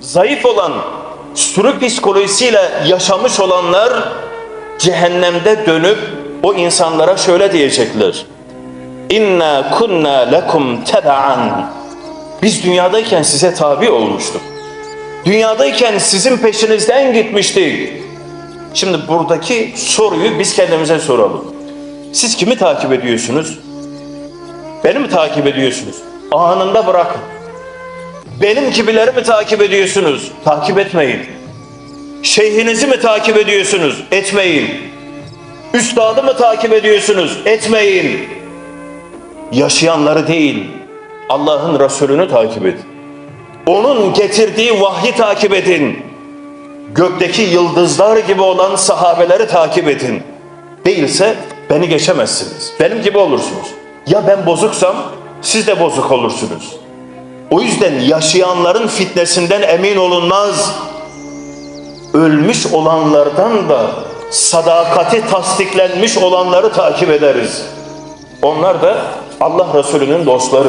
Zayıf olan, sürü psikolojisiyle yaşamış olanlar cehennemde dönüp o insanlara şöyle diyecekler. İnna kunna lekum teba'an. Biz dünyadayken size tabi olmuştuk. Dünyadayken sizin peşinizden gitmiştik. Şimdi buradaki soruyu biz kendimize soralım. Siz kimi takip ediyorsunuz? Beni mi takip ediyorsunuz? Anında bırakın. Benim gibileri mi takip ediyorsunuz? Takip etmeyin. Şeyhinizi mi takip ediyorsunuz? Etmeyin. Üstadı mı takip ediyorsunuz? Etmeyin. Yaşayanları değil, Allah'ın Resulünü takip edin. Onun getirdiği vahyi takip edin. Gökteki yıldızlar gibi olan sahabeleri takip edin. Değilse beni geçemezsiniz. Benim gibi olursunuz. Ya ben bozuksam siz de bozuk olursunuz. O yüzden yaşayanların fitnesinden emin olunmaz. Ölmüş olanlardan da sadakati tasdiklenmiş olanları takip ederiz. Onlar da Allah Resulü'nün dostları.